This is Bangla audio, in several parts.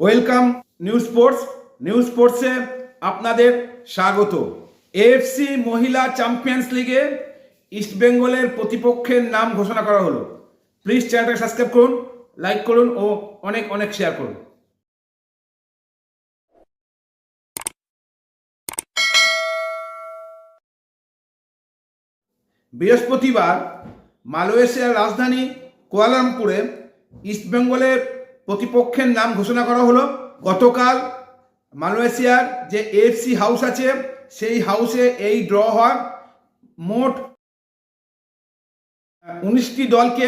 Welcome news sports. নিউজ স্পোর্টসে আপনাদের স্বাগত। এএফসি মহিলা চ্যাম্পিয়ন্স লিগে ইস্টবেঙ্গলের প্রতিপক্ষের নাম ঘোষণা করা হলো। প্লিজ চ্যানেলটাকে সাবস্ক্রাইব করুন, লাইক করুন ও অনেক অনেক শেয়ার করুন। বৃহস্পতিবার মালয়েশিয়ার রাজধানী কুয়ালালামপুরে ইস্টবেঙ্গলের প্রতিপক্ষের নাম ঘোষণা করা হলো। গতকাল মালয়েশিয়ার যে এএফসি হাউস আছে, সেই হাউসে এই ড্র হয় মোট উনিশটি দলকে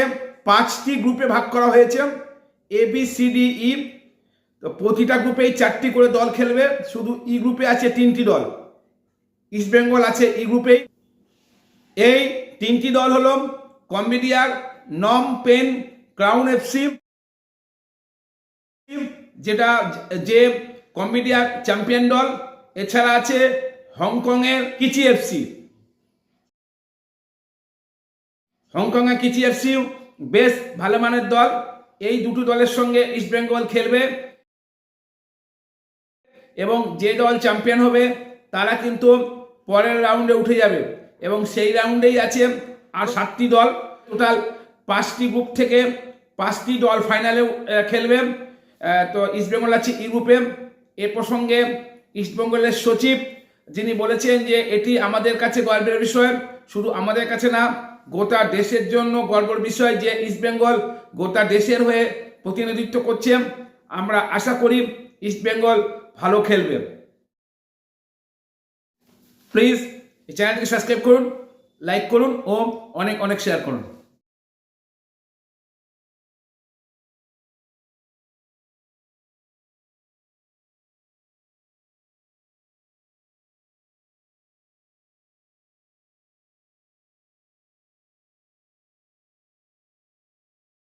পাঁচটি গ্রুপে ভাগ করা হয়েছে। A B C D E তো প্রতিটা গ্রুপেই চারটি করে দল খেলবে। শুধু ই গ্রুপে আছে তিনটি দল। ইস্টবেঙ্গল আছে ই গ্রুপেই এই। তিনটি দল হল কম্বিডিয়ার নম পেন ক্রাউন এফসি যেটা, যে কম্বিডিয়ার চ্যাম্পিয়ন দল, এছাড়া আছে হংকংয়ের কিচি এফসি। হংকংয়ের কিচি এফসি বেশ ভালো মানের দল, এই দুটো দলের সঙ্গে ইস্টবেঙ্গল খেলবে। এবং যে দল চ্যাম্পিয়ন হবে, তারা কিন্তু পরের রাউন্ডে উঠে যাবে। এবং সেই রাউন্ডেই আছে আর সাতটি দল। টোটাল পাঁচটি গ্রুপ থেকে পাঁচটি দল ফাইনালে খেলবে। তো ইস্টবেঙ্গল আছে ই গ্রুপে এ প্রসঙ্গে ইস্টবেঙ্গলের সচিব যিনি বলেছেন যে এটি আমাদের কাছে গর্বের বিষয়। শুধু আমাদের কাছে না, গোটা দেশের জন্য গর্বের বিষয় যে ইস্টবেঙ্গল গোটা দেশের হয়ে প্রতিনিধিত্ব করছে। আমরা আশা করি ইস্টবেঙ্গল ভালো খেলবে। প্লিজ এই চ্যানেলটিকে সাবস্ক্রাইব করুন লাইক করুন ও অনেক অনেক শেয়ার করুন।